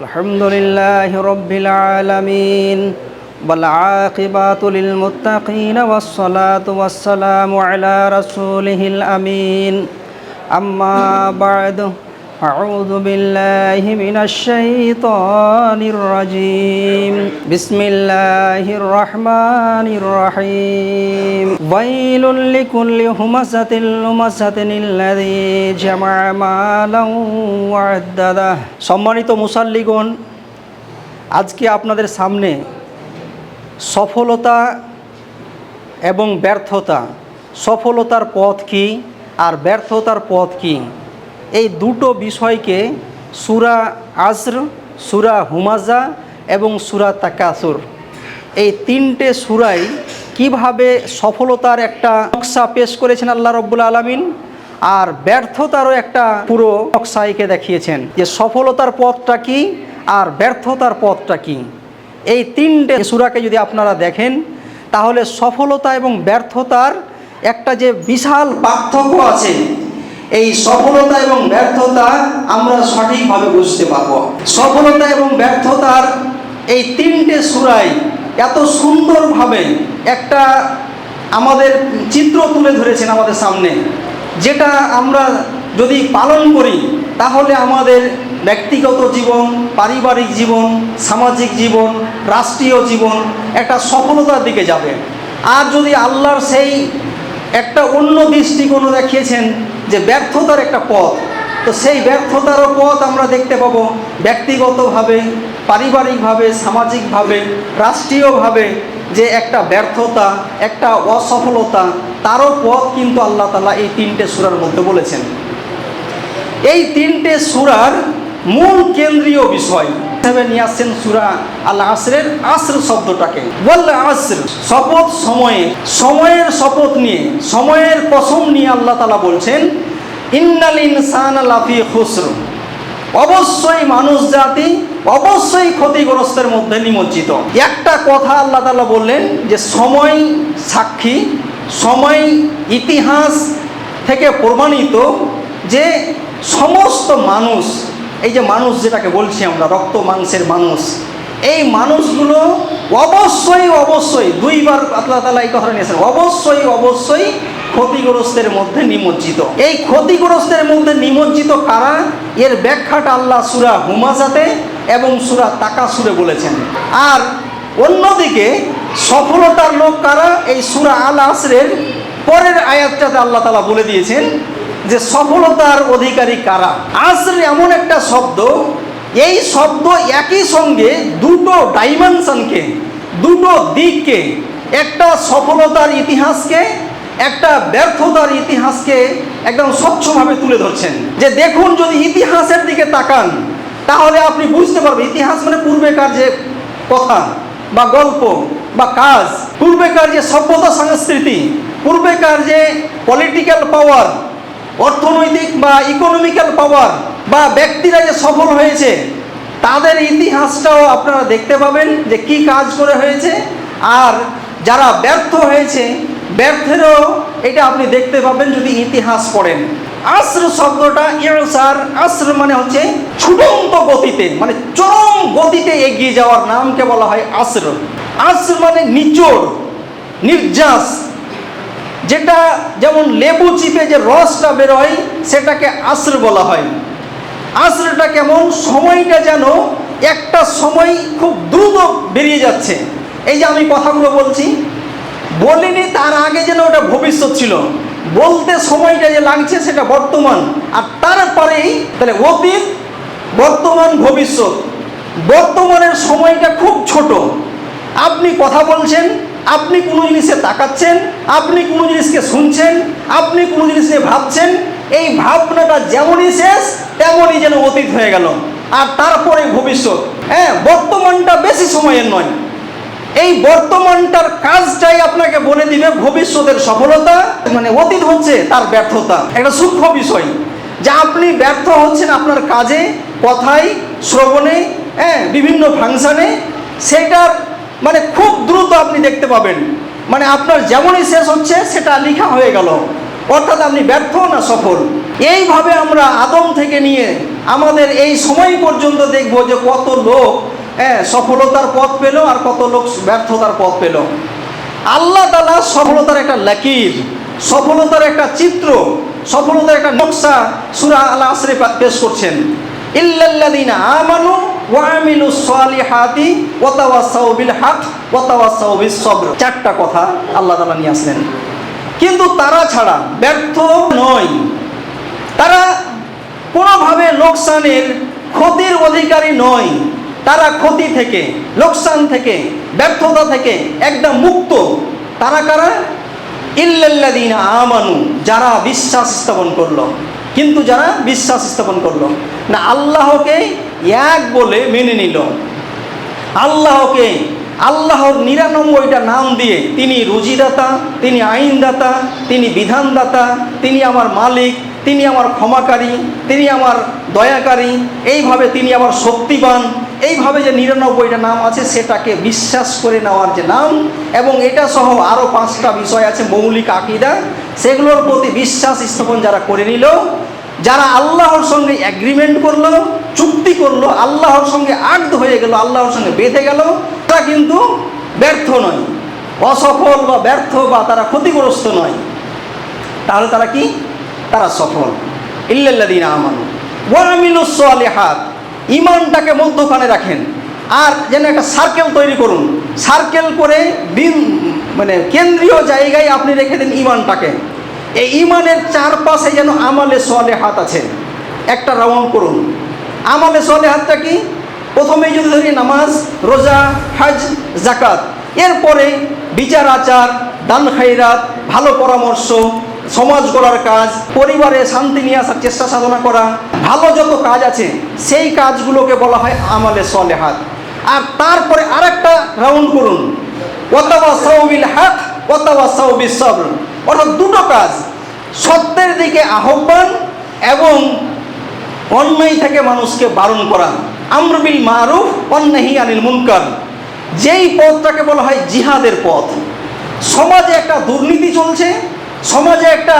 الحمد لله رب العالمين والعاقبة للمتقين والصلاة والسلام على رسوله الأمين أما بعد أعوذ بالله من الشيطان الرجيم بسم الله الرحمن الرحيم ويل لكل همزة لمزة الذي جمع مالا وعدده সম্মানিত মুসাল্লিগণ আজকে আপনাদের সামনে সফলতা এবং ব্যর্থতা সফলতার পথ কি আর ব্যর্থতার পথ কি এই দুটো বিষয়কে সুরা আজর সুরা হুমাজা এবং সুরা তাকাসুর। এই তিনটে সুরাই কীভাবে সফলতার একটা নকশা পেশ করেছেন আল্লাহ রব্বুল আলমিন আর ব্যর্থতারও একটা পুরো নকশাইকে দেখিয়েছেন যে সফলতার পথটা কি আর ব্যর্থতার পথটা কি। এই তিনটে সুরাকে যদি আপনারা দেখেন, তাহলে সফলতা এবং ব্যর্থতার একটা যে বিশাল পার্থক্য আছে এই সফলতা এবং ব্যর্থতা আমরা সঠিকভাবে বুঝতে পারব। সফলতা এবং ব্যর্থতার এই তিনটে সুরাই এত সুন্দরভাবে একটা আমাদের চিত্র তুলে ধরেছেন আমাদের সামনে, যেটা আমরা যদি পালন করি, তাহলে আমাদের ব্যক্তিগত জীবন, পারিবারিক জীবন, সামাজিক জীবন, রাষ্ট্রীয় জীবন একটা সফলতার দিকে যাবে। আর যদি আল্লাহর সেই একটা অন্য দৃষ্টিকোণ দেখিয়েছেন যে ব্যর্থতার একটা পথ। তো সেই ব্যর্থতারও পথ আমরা দেখতে পাবো ব্যক্তিগতভাবে, পারিবারিকভাবে, সামাজিকভাবে, রাষ্ট্রীয়ভাবে যে একটা ব্যর্থতা, একটা অসফলতা, তারও পথ কিন্তু আল্লাহ তালা এই তিনটে সুরার মধ্যে বলেছেন। এই তিনটে সুরার মূল কেন্দ্রীয় বিষয় হিসেবে নিয়ে আসছেন সুরা আল্লাহ আসরের আসর শব্দটাকে। বললে আসর, শপথ সময়ে, সময়ের শপথ নিয়ে, সময়ের কসম নিয়ে আল্লাহ তালা বলছেন, ইন্নাল ইনসান লাফি খুসর। অবশ্যই মানুষ জাতি অবশ্যই ক্ষতিগ্রস্তের মধ্যে নিমজ্জিত। একটা কথা আল্লাহ তালা বললেন যে, সময় সাক্ষী, সময় ইতিহাস থেকে প্রমাণিত যে, সমস্ত মানুষ এই যে মানুষ যেটাকে বলছি আমরা, রক্ত মাংসের মানুষ, এই মানুষগুলো অবশ্যই অবশ্যই দুইবার আল্লাহ তালা এই কথা নিয়েছেন, অবশ্যই অবশ্যই ক্ষতিগ্রস্তের মধ্যে নিমজ্জিত। এই ক্ষতিগ্রস্তের মধ্যে নিমজ্জিত কারা? এর ব্যাখ্যাটা আল্লাহ সুরা হুমাজাতে এবং সুরা তাকা সুরে বলেছেন। আর অন্যদিকে সফলতার লোক কারা? এই সুরা আল আসরের পরের আয়াতটাতে আল্লাহ তালা বলে দিয়েছেন যে সফলতার অধিকারী কারা? আসর এমন একটা শব্দ, এই শব্দ একই সঙ্গে দুটো ডাইমেনশনকে দুটো দিককে, একটা সফলতার ইতিহাসকে, একটা ব্যর্থতার ইতিহাসকে একদম স্বচ্ছভাবে তুলে ধরছেন। যে দেখুন, যদি ইতিহাসের দিকে তাকান, তাহলে আপনি বুঝতে পারবেন, ইতিহাস মানে পূর্বেকার যে কথা বা গল্প বা কাজ, পূর্বেকার যে সভ্যতা সংস্কৃতি, পূর্বেকার যে পলিটিক্যাল পাওয়ার অর্থনৈতিক বা ইকোনমিক্যাল পাওয়ার বা ব্যক্তিরা যে সফল হয়েছে, তাদের ইতিহাসটাও আপনারা দেখতে পাবেন যে কি কাজ করে হয়েছে। আর যারা ব্যর্থ হয়েছে, ব্যর্থেরও এটা আপনি দেখতে পাবেন যদি ইতিহাস পড়েন। আশ্র শব্দটা ইরসার আশ্র মানে হচ্ছে ছুটন্ত গতিতে মানে চরম গতিতে এগিয়ে যাওয়ার নামকে বলা হয় আশ্র আশ্র মানে নিচড়, নির্যাস যেটা যেমন লেবু চিপে যে রসটা বেরোয়, সেটাকে আশ্র বলা হয়। আশ্রটা কেমন? সময়টা যেন একটা সময় খুব দ্রুত বেরিয়ে যাচ্ছে। এই যে আমি কথাগুলো বলছি, বলিনি তার আগে যেন ওটা ভবিষ্যৎ ছিল। বলতে সময়টা যে লাগছে সেটা বর্তমান। আর তারপরেই তাহলে অতীত, বর্তমান, ভবিষ্যৎ। বর্তমানের সময়টা খুব ছোট। আপনি কথা বলছেন আপনি কোনো জিনিসে তাকাচ্ছেন, আপনি কোনো জিনিসকে শুনছেন, আপনি কোনো জিনিস নিয়ে ভাবছেন, এই ভাবনাটা যেমনই শেষ, তেমনই যেন অতীত হয়ে গেল। আর তারপরে ভবিষ্যৎ। হ্যাঁ বর্তমানটা বেশি সময়ের নয়। এই বর্তমানটার কাজটাই আপনাকে বলে দিবে ভবিষ্যতের সফলতা মানে অতীত হচ্ছে তার ব্যর্থতা। একটা সূক্ষ্ম বিষয়, যা আপনি ব্যর্থ হচ্ছেন আপনার কাজে, কথায়, শ্রবণে হ্যাঁ বিভিন্ন ফাংশানে, সেটার মানে খুব দ্রুত আপনি দেখতে পাবেন। মানে আপনার যেমনই শেষ হচ্ছে, সেটা লেখা হয়ে গেল। অর্থাৎ আপনি ব্যর্থ না সফল। এইভাবে আমরা আদম থেকে নিয়ে আমাদের এই সময় পর্যন্ত দেখব যে কত লোক হ্যাঁ সফলতার পথ পেল আর কত লোক ব্যর্থতার পথ পেল। আল্লাহ তালা সফলতার একটা লাকির সফলতার একটা চিত্র, সফলতার একটা নকশা সুরা আল্লাহ আসরে পা- পেশ করছেন। ইল্লাল্লাযীনা আমানু ওয়া আমিলুস সালিহাতি ওয়া তাওয়াসাউ বিল হক ওয়া তাওয়াসাউ বিস সবর। চারটা কথা আল্লাহ তাআলা নিয়ে আসলেন। কিন্তু তারা ছাড়া ব্যর্থ নয়। তারা কোনোভাবে লোকসানের ক্ষতির অধিকারী নয়। তারা ক্ষতি থেকে, লোকসান থেকে, ব্যর্থতা থেকে একদম মুক্ত। তারা কারা? ইল্লাল্লাযীনা আমানু, যারা বিশ্বাস স্থাপন করল। কিন্তু যারা বিশ্বাস স্থাপন করল, না, আল্লাহকে এক বলে মেনে নিল। আল্লাহকে, আল্লাহর নিরানব্বইটা নাম দিয়ে তিনি রুজিদাতা, তিনি আইনদাতা, তিনি বিধানদাতা, তিনি আমার মালিক তিনি আমার ক্ষমাকারী, তিনি আমার দয়াকারী, এইভাবে তিনি আমার শক্তিবান, এইভাবে যে নিরানব্বইটা নাম আছে সেটাকে বিশ্বাস করে নেওয়ার যে নাম, এবং এটা সহ আরও পাঁচটা বিষয় আছে মৌলিক আকিদা, সেগুলোর প্রতি বিশ্বাস স্থাপন যারা করে নিল, যারা আল্লাহর সঙ্গে অ্যাগ্রিমেন্ট করল, চুক্তি করল, আল্লাহর সঙ্গে আগ্ধ হয়ে গেল, আল্লাহর সঙ্গে বেঁধে গেল তারা কিন্তু ব্যর্থ নয়। অসফল বা ব্যর্থ বা তারা ক্ষতিগ্রস্ত নয়। তাহলে তারা কি? তারা সফল। ইল্লাল্লাদিন আমান ওয়ামিলুস সালিহাত। ইমানটাকে মধ্যখানে রাখেন। আর যেন একটা সার্কেল তৈরি করুন। সার্কেল করে বিন মানে কেন্দ্রীয় জায়গায় আপনি রেখে দিন ইমানটাকে এই ইমানের চারপাশে যেন আমালে সোয়ালে হাত আছে। একটা রাউন্ড করুন। আমালে সোয়ালে হাতটা কি? প্রথমেই যদি ধরি নামাজ, রোজা, হজ জাকাত এরপরে বিচার, আচার, দান খাইরাত ভালো পরামর্শ সমাজ গড়ার কাজ, পরিবারে শান্তি নিয়ে আসার চেষ্টা সাধনা করা, ভালো যত কাজ আছে, সেই কাজগুলোকে বলা হয় আমালে সলেহাত। আর তারপরে আরেকটা রাউন্ড করুন। ওয়াতাবা সাউবিল হাত ওয়াতাবা সাউবিল সবর। অর্থাৎ দুটো কাজ, সত্যের দিকে আহ্বান এবং অন্যায় থেকে মানুষকে বারণ করা। আমরবিল মারুফ, অন্যাহি আনিল মুনকার। যেই পথটাকে বলা হয় জিহাদের পথ। সমাজে একটা দুর্নীতি চলছে সমাজে একটা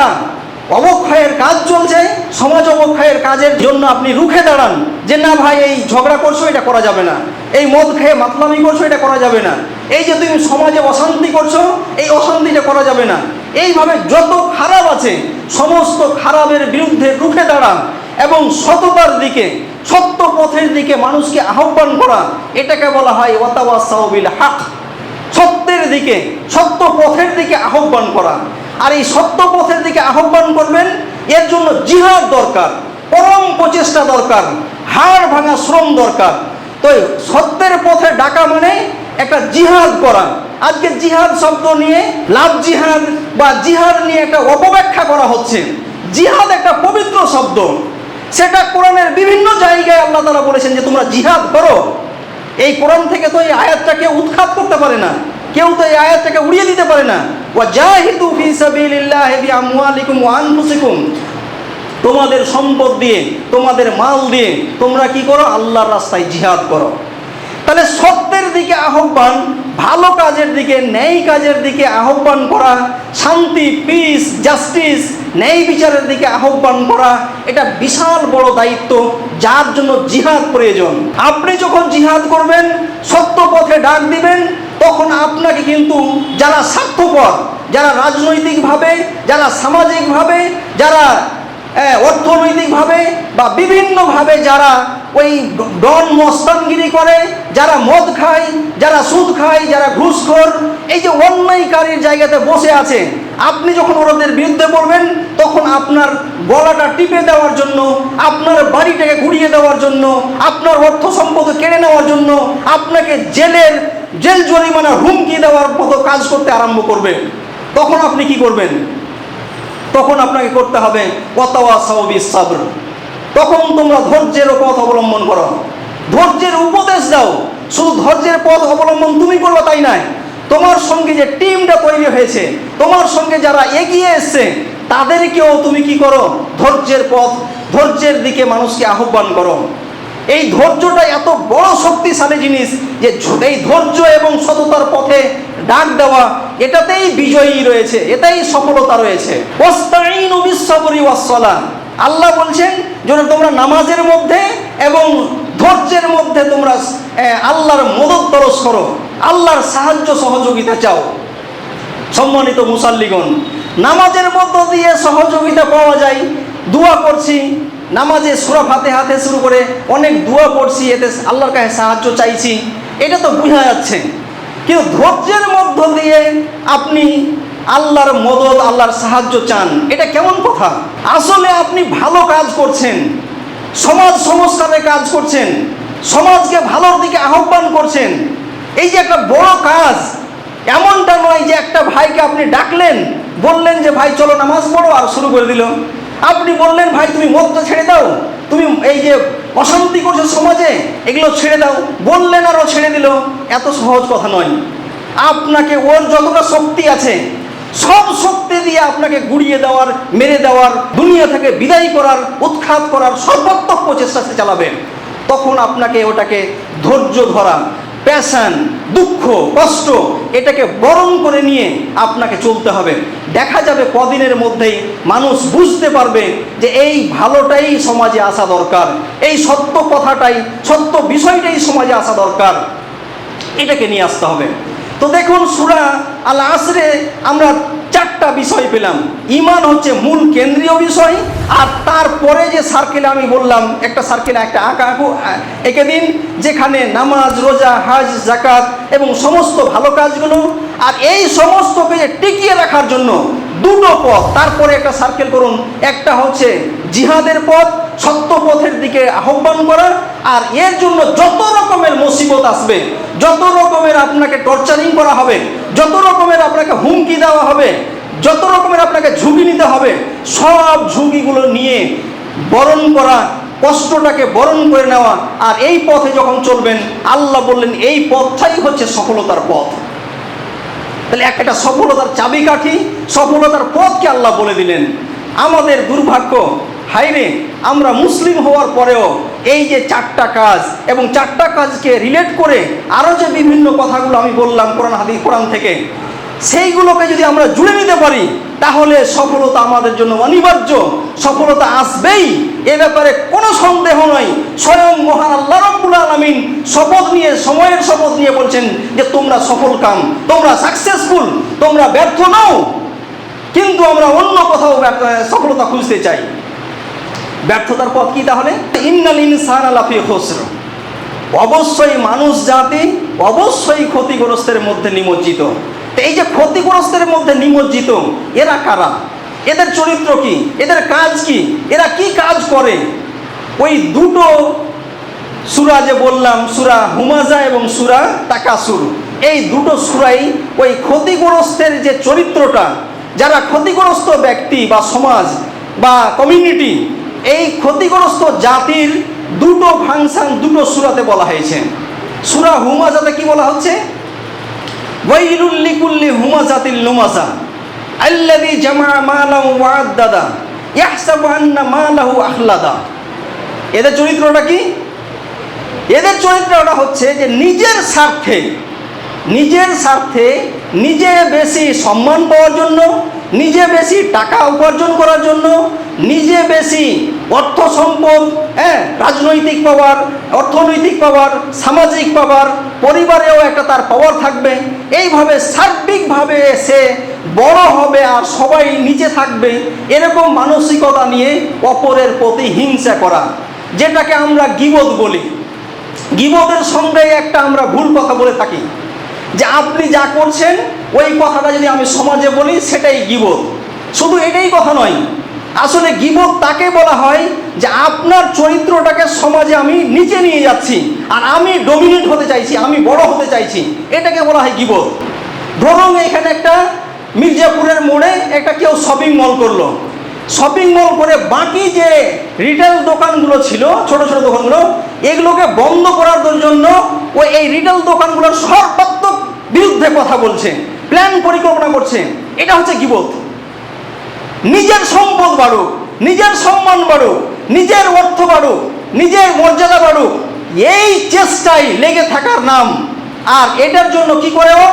অবক্ষয়ের কাজ চলছে, সমাজ অবক্ষয়ের কাজের জন্য আপনি রুখে দাঁড়ান যে না ভাই, এই ঝগড়া করছ, এটা করা যাবে না। এই মদ খেয়ে মাতলামি করছ, এটা করা যাবে না। এই যে তুমি সমাজে অশান্তি করছ, এই অশান্তিটা করা যাবে না। এইভাবে যত খারাপ আছে, সমস্ত খারাপের বিরুদ্ধে রুখে দাঁড়ান এবং সততার দিকে, সত্য পথের দিকে মানুষকে আহ্বান করা, এটাকে বলা হয় ওয়াতাওয়াসাউবিল হাক। সত্যের দিকে, সত্য পথের দিকে আহ্বান করা। আর এই সত্য পথের দিকে আহ্বান করবেন, এর জন্য জিহাদ দরকার, পরম প্রচেষ্টা দরকার, হাড় ভাঙা শ্রম দরকার। তো সত্যের পথে ডাকা মানে একটা জিহাদ করা। আজকে জিহাদ শব্দ নিয়ে লাভ জিহাদ বা জিহাদ নিয়ে একটা অপব্যাখ্যা করা হচ্ছে। জিহাদ একটা পবিত্র শব্দ। সেটা কোরআনের বিভিন্ন জায়গায় আল্লাহ তালা বলেছেন যে তোমরা জিহাদ করো। এই কোরআন থেকে তো এই আয়াতটাকে উৎখাত করতে পারে না। কেউ তো এই আয়াতটাকে উড়িয়ে দিতে পারে না। ওয়া জাহিদু ফি সাবিলিল্লাহি বিআমওয়ালিকুম ওয়া আনফুসিকুম। তোমাদের সম্পদ দিয়ে, তোমাদের মাল দিয়ে তোমরা কি করো? আল্লাহর রাস্তায় জিহাদ করো। তাহলে সত্যের দিকে আহ্বান, ভালো কাজের দিকে, ন্যায় কাজের দিকে আহ্বান করা, শান্তি পিস জাস্টিস ন্যায় বিচারের দিকে আহ্বান করা, এটা বিশাল বড় দায়িত্ব, যার জন্য জিহাদ প্রয়োজন। আপনি যখন জিহাদ করবেন, সত্য পথে ডাক দিবেন তখন আপনাকে কিন্তু যারা স্বার্থপর, যারা রাজনৈতিকভাবে, যারা সামাজিকভাবে, যারা অর্থনৈতিকভাবে বা বিভিন্নভাবে যারা ওই ডন মস্তানগিরি করে, যারা মদ খায়, যারা সুদ খায়, যারা ঘুষখোর, এই যে অন্যায়কারীর জায়গাতে বসে আছে আপনি যখন ওদের বিরুদ্ধে বলবেন, তখন আপনার গলাটা টিপে দেওয়ার জন্য, আপনার বাড়িটাকে ঘুরিয়ে দেওয়ার জন্য, আপনার অর্থ সম্পদ কেড়ে নেওয়ার জন্য আপনাকে জেলের, জেল জরিমানা হুমকি দেওয়ার মতো কাজ করতে আরম্ভ করবে। তখন আপনি কি করবেন? তখন আপনাকে করতে হবে তখন তোমরা ধৈর্যের পথ অবলম্বন করো। ধৈর্যের উপদেশ দাও। শুধু ধৈর্যের পথ অবলম্বন তুমি করবে তাই নয়। তোমার সঙ্গে যে টিমটা তৈরি হয়েছে, তোমার সঙ্গে যারা এগিয়ে এসছে, তাদেরকেও তুমি কি করো? ধৈর্যের পথ, ধৈর্যের দিকে মানুষকে আহ্বান করো। এই ধৈর্যটা এত বড় শক্তিশালী জিনিস যে এই ধৈর্য এবং সততার পথে ডাক দেওয়া, এটাতেই বিজয়ী রয়েছে এটাই সফলতা রয়েছে। আল্লাহ বলছেন, যেন তোমরা নামাজের মধ্যে এবং ধৈর্যের মধ্যে তোমরা আল্লাহর মদত তরস করো, আল্লাহর সাহায্য সহযোগিতা চাও। সম্মানিত মুসাল্লিগণ, নামাজের মধ্য দিয়ে সহযোগিতা পাওয়া যায়। দোয়া করছি, নামাজে সুরা ফাতে হাতে শুরু করে অনেক দোয়া করছি, এতে আল্লাহর কাছে সাহায্য চাইছি। এটা তো বোঝা যাচ্ছে। কিন্তু ধৈর্যের মধ্য দিয়ে আপনি আল্লাহর মদত, আল্লাহর সাহায্য চান, এটা কেমন কথা? আসলে আপনি ভালো কাজ করছেন। সমাজ সংস্কারে কাজ করছেন, সমাজকে ভালোর দিকে আহ্বান করছেন। এই যে একটা বড় কাজ, এমনটা নয় যে একটা ভাইকে আপনি ডাকলেন, বললেন যে, ভাই, চলো নামাজ পড়ো, আর শুরু করে দিল। আপনি বললেন, ভাই, তুমি মদটা ছেড়ে দাও, তুমি এই যে অশান্তি করছ সমাজে, এগুলো ছেড়ে দাও। বললেন আরও ছেড়ে দিল। এত সহজ কথা নয়। আপনাকে ওর যতটা শক্তি আছে সব শক্তি দিয়ে আপনাকে গুড়িয়ে দেওয়ার, মেরে দেওয়ার, দুনিয়া থেকে বিদায় করার, উৎখাত করার সর্বাত্মক প্রচেষ্টা সে চালাবেন তখন আপনাকে ওটাকে ধৈর্য ধরা প্যাশন দুঃখ, কষ্ট, এটাকে বরণ করে নিয়ে আপনাকে চলতে হবে। দেখা যাবে কদিনের মধ্যেই মানুষ বুঝতে পারবে যে এই ভালোটাই সমাজে আসা দরকার, এই সত্য কথাটাই, সত্য বিষয়টাই সমাজে আসা দরকার। এটাকে নিয়ে আসতে হবে। তো দেখুন সুরা আল আসরে আমরা চারটা বিষয় পেলাম। ইমান হচ্ছে মূল কেন্দ্রীয় বিষয়, আর তারপরে যে সার্কেলে আমি বললাম, একটা সার্কেলে একটা আঁকা আঁকু এঁকে দিন, যেখানে নামাজ, রোজা, হাজ জাকাত এবং সমস্ত ভালো কাজগুলো, আর এই সমস্তকে টিকিয়ে রাখার জন্য দুটো পথ। তারপরে একটা সার্কেল করুন। একটা হচ্ছে জিহাদের পথ সত্য পথের দিকে আহ্বান করা আর এর জন্য যত রকমের মুসিবত আসবে, যত রকমের আপনাকে টর্চারিং করা হবে, যত রকমের আপনাকে হুমকি দেওয়া হবে, যত রকমের আপনাকে ঝুঁকি নিতে হবে, সব ঝুঁকিগুলো নিয়ে বরণ করা, কষ্টটাকে বরণ করে নেওয়া, আর এই পথে যখন চলবেন, আল্লাহ বললেন, এই পথটাই হচ্ছে সফলতার পথ। তাহলে একটা সফলতার চাবিকাঠি, সফলতার পথকে আল্লাহ বলে দিলেন। আমাদের দুর্ভাগ্য হাইরে আমরা মুসলিম হওয়ার পরেও এই যে চারটা কাজ এবং চারটা কাজকে রিলেট করে আরও যে বিভিন্ন কথাগুলো আমি বললাম কোরআন হাদি কোরআন থেকে সেইগুলোকে যদি আমরা জুড়ে নিতে পারি, তাহলে সফলতা আমাদের জন্য অনিবার্য। সফলতা আসবেই, এ ব্যাপারে কোনো সন্দেহ নয় স্বয়ং মহান আল্লাহ রব্বুল আলমিন শপথ নিয়ে, সময়ের শপথ নিয়ে বলছেন যে, তোমরা সফল কাম, তোমরা সাকসেসফুল তোমরা ব্যর্থ নাও। কিন্তু আমরা অন্য কোথাও সফলতা খুঁজতে চাই। ব্যর্থতার পথ কি তাহলে? ইন্নাল ইনসান আলাফি খসর। অবশ্যই মানুষ জাতি অবশ্যই ক্ষতিগ্রস্তের মধ্যে নিমজ্জিত। তো এই যে ক্ষতিগ্রস্তের মধ্যে নিমজ্জিত, এরা কারা? এদের চরিত্র কি? এদের কাজ কি? এরা কি কাজ করে? ওই দুটো সুরা যে বললাম, সুরা হুমাজা এবং সুরা তাকাসুর, এই দুটো সুরাই ওই ক্ষতিগ্রস্তের যে চরিত্রটা, যারা ক্ষতিগ্রস্ত ব্যক্তি বা সমাজ বা কমিউনিটি এই ক্ষতিগ্রস্ত জাতির দুটো ফাংশন দুটো সুরাতে বলা হয়েছে। সুরা হুমাজাতে কি বলা হচ্ছে? ওয়াইলুল লিকুল্লি হুমাজাতিল লুমাজা আল্লাযী জামা মালাহু ওয়া'আদ্দাদা ইয়াহসাবু আন্না মালাহু আখলাদা। এদের চরিত্রটা কি? এদের চরিত্রটা হচ্ছে যে নিজের স্বার্থে নিজের স্বার্থে নিজে বেশি সম্মান পাওয়ার জন্য, নিজে বেশি টাকা উপার্জন করার জন্য, নিজে বেশি অর্থ সম্পদ হ্যাঁ রাজনৈতিক পাওয়ার, অর্থনৈতিক পাওয়ার, সামাজিক পাওয়ার, পরিবারেও একটা তার পাওয়ার থাকবে। এইভাবে সার্বিকভাবে সে বড় হবে আর সবাই নিচে থাকবে, এরকম মানসিকতা নিয়ে অপরের প্রতি হিংসা করা, যেটাকে আমরা গিবদ বলি। গিবদের সঙ্গে একটা আমরা ভুল কথা বলে থাকি, যে আপনি যা করছেন, ওই কথাটা যদি আমি সমাজে বলি, সেটাই গিবদ। শুধু এটাই কথা নয় আসলে গিবদ তাকে বলা হয় যে আপনার চরিত্রটাকে সমাজে আমি নিচে নিয়ে যাচ্ছি আর আমি ডমিনেট হতে চাইছি, আমি বড় হতে চাইছি। এটাকে বলা হয় গিবদ ধরুন এখানে একটা মির্জাপুরের মোড়ে একটা কেউ শপিং মল করল। শপিং মল করে বাকি যে রিটেল দোকানগুলো ছিল, ছোট ছোট দোকানগুলো, এগুলোকে বন্ধ করার জন্য ওই এই রিটেল দোকানগুলোর সর্বাত্মক বিরুদ্ধে কথা বলছে প্ল্যান পরিকল্পনা করছে। এটা হচ্ছে গিবত। নিজের সম্পদ বাড়ুক, নিজের সম্মান বাড়ুক, নিজের অর্থ বাড়ুক, নিজের মর্যাদা বাড়ুক, এই চেষ্টায় লেগে থাকার নাম। আর এটার জন্য কি করে ও?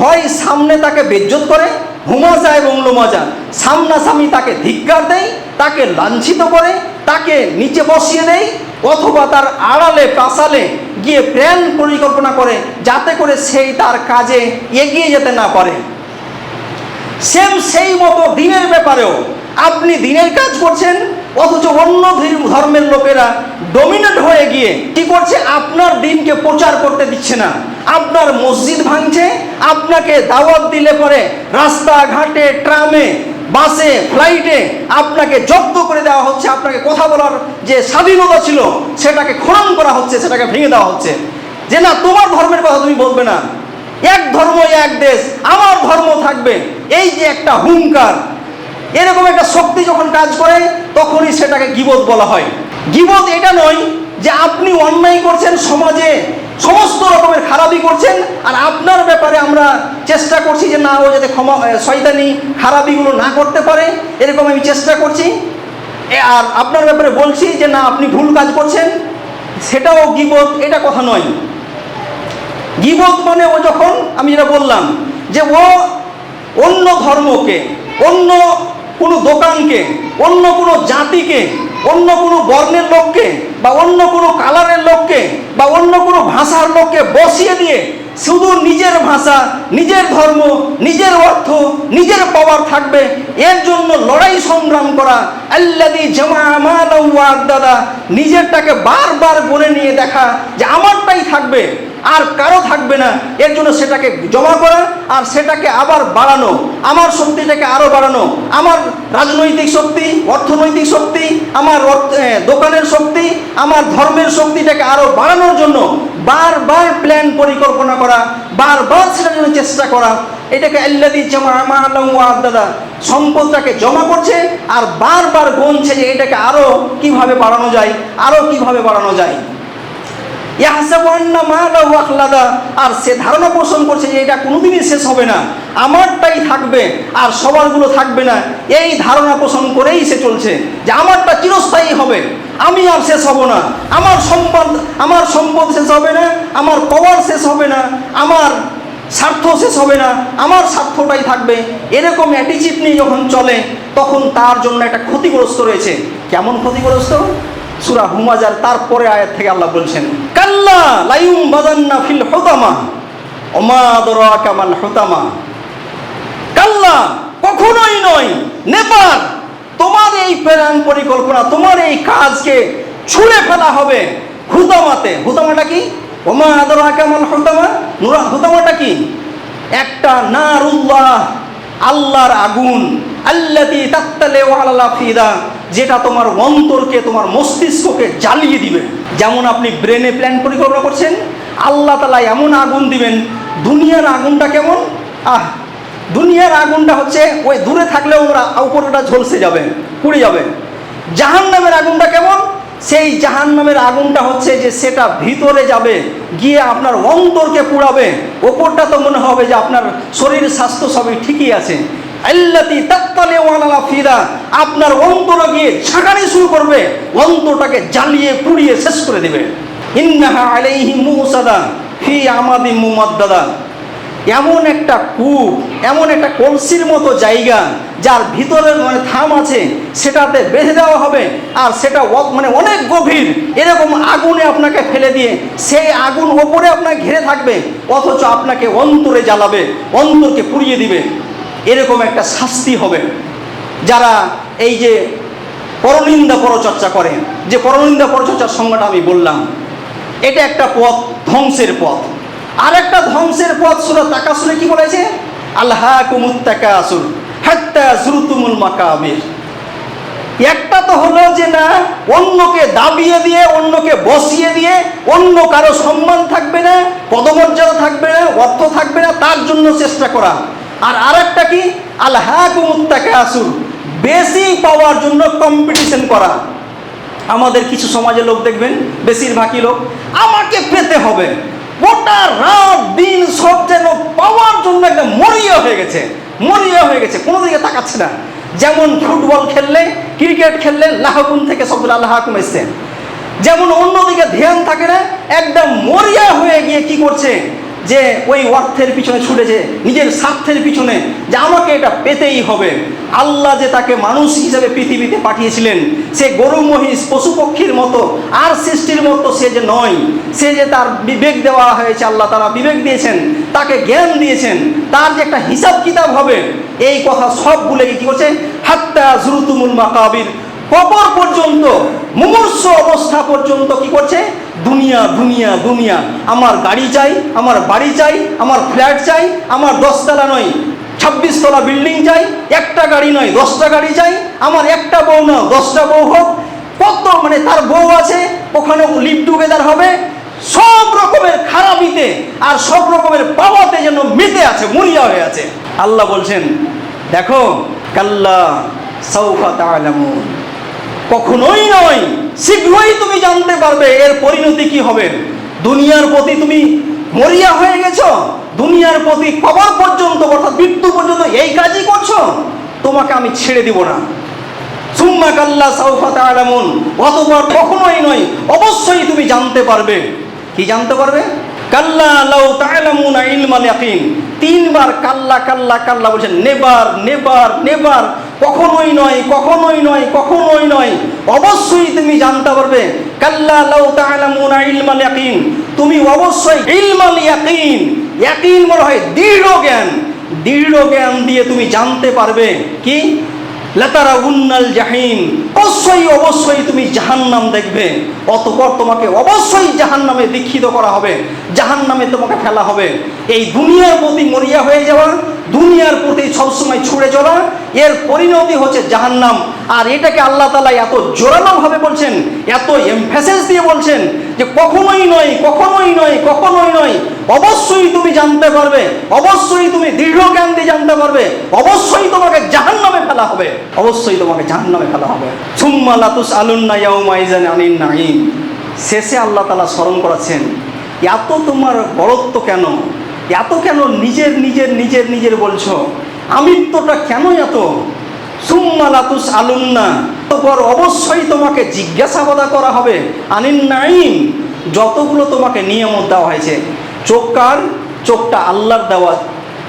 হয় সামনে তাকে বেজ্জত করে হুমাজা এবং লোমাজা। সামনাসামনি তাকে ধিক্কার দেয়, তাকে লাঞ্ছিত করে, তাকে নিচে বসিয়ে দেয়, অথবা তার আড়ালে পাশালে গিয়ে প্ল্যান পরিকল্পনা করে, যাতে করে সেই তার কাজে এগিয়ে যেতে না পারে। সেম সেই মতো দিনের ব্যাপারেও আপনি দিনের কাজ করছেন, অথচ অন্য ধর্ম- ধর্মের লোকেরা ডমিনেট হয়ে গিয়ে কি করছে? আপনার দিনকে প্রচার করতে দিচ্ছে না। আপনার মসজিদ ভাঙছে, আপনাকে দাওয়াত দিলে পরে রাস্তাঘাটে, ট্রামে, বাসে, ফ্লাইটে আপনাকে জব্দ করে দেওয়া হচ্ছে। আপনাকে কথা বলার যে স্বাধীনতা ছিল, সেটাকে খনন করা হচ্ছে, সেটাকে ভেঙে দেওয়া হচ্ছে। যে না, তোমার ধর্মের কথা তুমি বলবে না। এক ধর্ম, এক দেশ, আমার ধর্ম থাকবে। এই যে একটা হুঙ্কার, এরকম একটা শক্তি যখন কাজ করে, তখনই সেটাকে গিবত বলা হয়। গিবত এটা নয় যে আপনি অন্যায় করছেন, সমাজে সমস্ত রকমের খারাপই করছেন, আর আপনার ব্যাপারে আমরা চেষ্টা করছি যে না, ও যাতে ক্ষমা শয়তানি খারাপিগুলো না করতে পারে, এরকম আমি চেষ্টা করছি। আর আপনার ব্যাপারে বলছি যে না, আপনি ভুল কাজ করছেন, সেটাও গিবত, এটা কথা নয়। গিবত মানে ও যখন, আমি যেটা বললাম, যে ও অন্য ধর্মকে, অন্য কোনো দোকানকে, অন্য কোনো জাতিকে, অন্য কোনো বর্ণের লোককে, বা অন্য কোনো কালারের লোককে, বা অন্য কোনো ভাষার লোককে বসিয়ে দিয়ে শুধু নিজের ভাষা, নিজের ধর্ম, নিজের অর্থ, নিজের পাওয়ার থাকবে। এর জন্য লড়াই সংগ্রাম করা আল্লাদি জামা দাদা নিজেরটাকে বারবার বলে নিয়ে দেখা যে আমারটাই থাকবে, আর কারও থাকবে না। এর জন্য সেটাকে জমা করা আর সেটাকে আবার বাড়ানো। আমার শক্তিটাকে আরও বাড়ানো। আমার রাজনৈতিক শক্তি, অর্থনৈতিক শক্তি, আমার দোকানের শক্তি, আমার ধর্মের শক্তিটাকে আরও বাড়ানোর জন্য বারবার প্ল্যান পরিকল্পনা করা, বারবার সেটার জন্য চেষ্টা করা, এটাকে আল্লাদি জমা আমার দাদা সম্পদটাকে জমা করছে আর বারবার গুনছে যে এটাকে আরও কীভাবে বাড়ানো যায় আরও কীভাবে বাড়ানো যায়। আর সে ধারণা পোষণ করছে যে এটা কোনোদিনই শেষ হবে না, আমারটাই থাকবে আর সবারগুলো থাকবে না, এই ধারণা পোষণ করেই সে চলছে, যে আমারটা চিরস্থায়ী হবে। আমি আর শেষ হব না। আমার সম্পদ আমার সম্পদ শেষ হবে না, আমার পাওয়ার শেষ হবে না, আমার স্বার্থ শেষ হবে না, আমার স্বার্থটাই থাকবে। এরকম অ্যাটিচিউড নিয়ে যখন চলে, তখন তার জন্য একটা ক্ষতিগ্রস্ত রয়েছে। কেমন ক্ষতিগ্রস্ত? সুরা হুমাজার তারপরে আয়াত থেকে আল্লাহ বলছেন, কাল্লা লাইউম বাদান্না ফিল হুতামা, ওমা দরাকা মাল হুতামা। কাল্লা, কখনোই নয় নেপার তোমার এই প্ল্যান পরিকল্পনা, তোমার এই কাজকে ছুঁড়ে ফেলা হবে হুতামাতে হুতামাটা কি? ওমা দরাকা মাল হুতামা নুরা হুতামাটা কি? একটা নারুল্লাহ, আল্লাহর আগুন, আল্লাতি তাত্তালে ওয়ালালা ফিদা যেটা তোমার অন্তরকে, তোমার মস্তিষ্ককে জ্বালিয়ে দিবে। যেমন আপনি ব্রেনে প্ল্যান পরিকল্পনা করছেন, আল্লাহ তালা এমন আগুন দিবেন, দুনিয়ার আগুনটা কেমন? আহ দুনিয়ার আগুনটা হচ্ছে ওই দূরে থাকলেও ওরা উপরটা ঝলসে যাবে, পুড়ে যাবে। জাহান নামের আগুনটা কেমন? সেই জাহান নামের আগুনটা হচ্ছে যে সেটা ভিতরে যাবে, গিয়ে আপনার অন্তরকে পুড়াবে। ওপরটা তো মনে হবে যে আপনার শরীর স্বাস্থ্য সবই ঠিকই আছে। আল্লাতি তাত্তালে ওয়ালালা ফিদা আপনার অন্তর গিয়ে ছাঁকানি শুরু করবে, অন্তরটাকে জ্বালিয়ে পুড়িয়ে শেষ করে দেবে। ইন্নাহা আলাইহি মুসাদা, ফি আমাদি মুমাদ্দাদা। এমন একটা কূপ, এমন একটা কলসির মতো জায়গা যার ভিতরে মানে থাম আছে, সেটাতে বেঁধে দেওয়া হবে আর সেটা মানে অনেক গভীর। এরকম আগুনে আপনাকে ফেলে দিয়ে সেই আগুন ওপরে আপনাকে ঘিরে থাকবে, অথচ আপনাকে অন্তরে জ্বালাবে, অন্তরকে পুড়িয়ে দিবে। এরকম একটা শাস্তি হবে। যারা এই যে পরনিন্দা পরচর্চা করে, যে পরনিন্দা পরচর্চার সংজ্ঞাটা আমি বললাম, এটা একটা পথ, ধ্বংসের পথ। আর একটা ধ্বংসের পথ সুরা তাকাসুরে কি বলেছে? আল্লাহ কুমুত্তাকা আসুর হাত্তা জুরুতুমুল মাকাবির একটা তো হলো যে না, অন্যকে দাবিয়ে দিয়ে, অন্যকে বসিয়ে দিয়ে, অন্য কারও সম্মান থাকবে না, পদমর্যাদা থাকবে না, অর্থ থাকবে না, তার জন্য চেষ্টা করা। আর আরেকটা কি? আল্লাহ কুমুত্তাকা আসুর বেশি পাওয়ার জন্য কম্পিটিশন করা। আমাদের কিছু সমাজের লোক দেখবেন, বেশিরভাগই লোক, আমাকে পেতে হবে। গোটা রাত, দিন সব যেন পাওয়ার জন্য একদম মরিয়া হয়ে গেছে, মরিয়া হয়ে গেছে কোনো দিকে তাকাচ্ছে না। যেমন ফুটবল খেললে, ক্রিকেট খেললে লাহাকুম থেকে সব লাহাকুম এসছেন যেমন অন্যদিকে ধ্যান থাকে না, একদম মরিয়া হয়ে গিয়ে কি করছে? যে ওই অর্থের পিছনে ছুটেছে, নিজের স্বার্থের পিছনে, যে আমাকে এটা পেতেই হবে। আল্লাহ যে তাকে মানুষ হিসেবে পৃথিবীতে পাঠিয়েছিলেন, সে গরু, মহিষ, পশু, পক্ষীর মতো, আর সৃষ্টির মতো সে যে নয়, সে যে তার বিবেক দেওয়া হয়েছে, আল্লাহ তারা বিবেক দিয়েছেন, তাকে জ্ঞান দিয়েছেন, তার যে একটা হিসাব কিতাব হবে, এই কথা সব ভুলে কি করছে? হাত্তা জুরুতুমুল মাকাবির কবর পর্যন্ত, মুমূর্ষ অবস্থা পর্যন্ত কি করছে? দুনিয়া দুনিয়া দুনিয়া। আমার গাড়ি চাই, আমার বাড়ি চাই, আমার ফ্ল্যাট চাই, আমার দশতলা নয় ছাব্বিশ তলা বিল্ডিং চাই, একটা গাড়ি নয়, দশটা গাড়ি চাই, আমার একটা বউ না দশটা বউ হোক, কত মানে তার বউ আছে ওখানে লিভ টুগেদার হবে, সব রকমের খারাপিতে আর সব রকমের পাওয়াতে যেন মেতে আছে, মরিয়া হয়ে আছে। আল্লাহ বলছেন, দেখো, কাল্লা সৌফা তালামুন কখনোই নয়। শীঘ্রই তুমি জানতে পারবে এর পরিণতি কি হবে। দুনিয়ার প্রতি তুমি মরিয়া হয়ে গেছো। দুনিয়ার প্রতি কবর পর্যন্ত, অর্থাৎ মৃত্যু পর্যন্ত এই কাজই করছ। তোমাকে আমি ছেড়ে দিব না। সুম্মা কাল্লা সাউফা তাআলামুন। অতঃপর কখনোই নয়, অবশ্যই তুমি জানতে পারবে। কি জানতে পারবে? কাল্লা লাউ তাআলামুনা ইলমাল ইয়াকিন। তিনবার কাল্লা কাল্লা কাল্লা বলছেন নেবার নেবার নেবার। কখনোই নয় কখনোই নয় কখনোই নয়। অবশ্যই তুমি জানতে পারবে, কাল্লা লাউ তাআলামুনা ইলমাল ইয়াকিন। তুমি অবশ্যই ইলমাল ইয়াকিন। ইয়াকিন মনে হয় দৃঢ় জ্ঞান। দৃঢ় জ্ঞান দিয়ে তুমি জানতে পারবে কি? লাতারা উন্নাল জাহিম। অবশ্যই অবশ্যই তুমি জাহান্নাম দেখবে। অতপর তোমাকে অবশ্যই জাহান্নামে দীক্ষিত করা হবে। জাহান্নামে তোমাকে ফেলা হবে। এই দুনিয়ার প্রতি মরিয়া হয়ে যাওয়া দুনিয়ার প্রতি সবসময় ছুড়ে চলা, এর পরিণতি হচ্ছে জাহান্নাম। আর এটাকে আল্লাহ তালা এত জোরালোভাবে বলছেন, এত এমফেসেস দিয়ে বলছেন যে কখনোই নয় কখনোই নয় কখনোই নয়, অবশ্যই তুমি জানতে পারবে, অবশ্যই তুমি দৃঢ় জ্ঞান দিয়ে জানতে পারবে, অবশ্যই তোমাকে জাহান্নামে ফেলা হবে, অবশ্যই তোমাকে জাহান্নামে ফেলা হবে। সুম্মা লাতুস আলুন্না ইয়াউমাইজান আনিন নাঈম। শেষে আল্লাহ তালা স্মরণ করাচ্ছেন, এত তোমার বড়ত্ব কেন? এত কেন নিজের নিজের নিজের নিজের বলছো? আমিত্বটা কেন এত? সুম্মালাতুস আলুন্না তারপর অবশ্যই তোমাকে জিজ্ঞাসাবাদা করা হবে, আনিন নাইম যতগুলো তোমাকে নিয়মত দেওয়া হয়েছে, চোখ কার? চোখটা আল্লাহর দেওয়া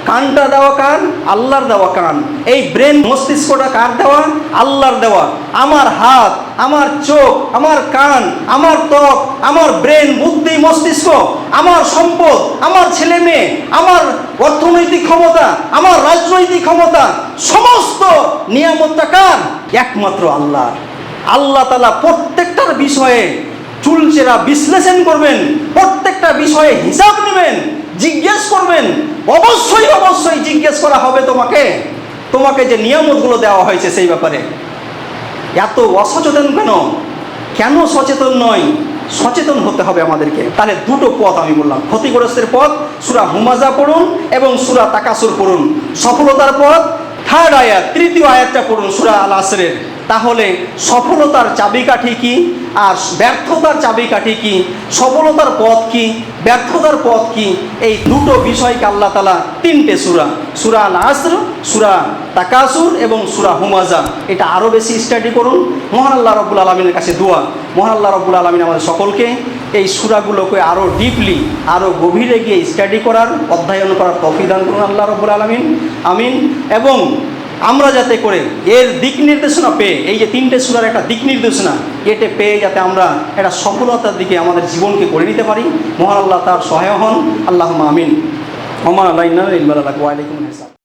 কানটা দেওয়া কান, আল্লাহর দেওয়া কান। এই ব্রেন মস্তিষ্কটা কার দেওয়া? আল্লাহর দেওয়া। আমার হাত, আমার চোখ, আমার কান, আমার ত্বক, আমার ব্রেন বুদ্ধি, মস্তিষ্ক, আমার সম্পদ, আমার ছেলে মেয়ে, আমার অর্থনৈতিক ক্ষমতা, আমার রাজনৈতিক ক্ষমতা, সমস্ত নিয়ামতটা কার? একমাত্র আল্লাহ। আল্লাহ তালা প্রত্যেকটার বিষয়ে চুলচেরা বিশ্লেষণ করবেন, প্রত্যেকটা বিষয়ে হিসাব নেবেন। জিজ্ঞেস করবেন। অবশ্যই অবশ্যই জিজ্ঞেস করা হবে তোমাকে। তোমাকে যে নিয়ামতগুলো দেওয়া হয়েছে সেই ব্যাপারে। এত অসচেতন কেন? কেন সচেতন নয়? সচেতন হতে হবে আমাদেরকে। তাহলে দুটো পথ আমি বললাম। ক্ষতিগ্রস্তের পথ, সুরা হুমাজা পড়ুন এবং সুরা তাকাসুর পড়ুন। সফলতার পথ থার্ড আয়াত, তৃতীয় আয়াতটা পড়ুন সুরা আল আসরের তাহলে সফলতার চাবিকাঠি কি? আর ব্যর্থতার চাবিকাঠি কি? সফলতার পথ কি? ব্যর্থতার পথ কি? এই দুটো বিষয়কে আল্লাহ তালা তিনটে সুরা সুরা নাসর সুরা তাকাসুর এবং সুরা হুমাজা এটা আরও বেশি স্টাডি করুন। মহান আল্লাহ রব্বুল আলমিনের কাছে দোয়া। মহান আল্লাহ রব্বুল আলমিন আমাদের সকলকে এই সুরাগুলোকে আরও ডিপলি আরও গভীরে গিয়ে স্টাডি করার, অধ্যয়ন করার তফিদান করুন আল্লাহ রব্বুল আলমিন। আমিন। এবং আমরা যাতে করে এর দিক নির্দেশনা পেয়ে, এই যে তিনটে সুরার একটা দিক নির্দেশনা এটে পেয়ে যাতে আমরা একটা সফলতার দিকে আমাদের জীবনকে করে নিতে পারি। মহান আল্লাহ তার সহায় হন। আল্লাহ আমিন। ওমা আল্লাহ ইল্লাহ ওয়ালাইকুম আসসালাম।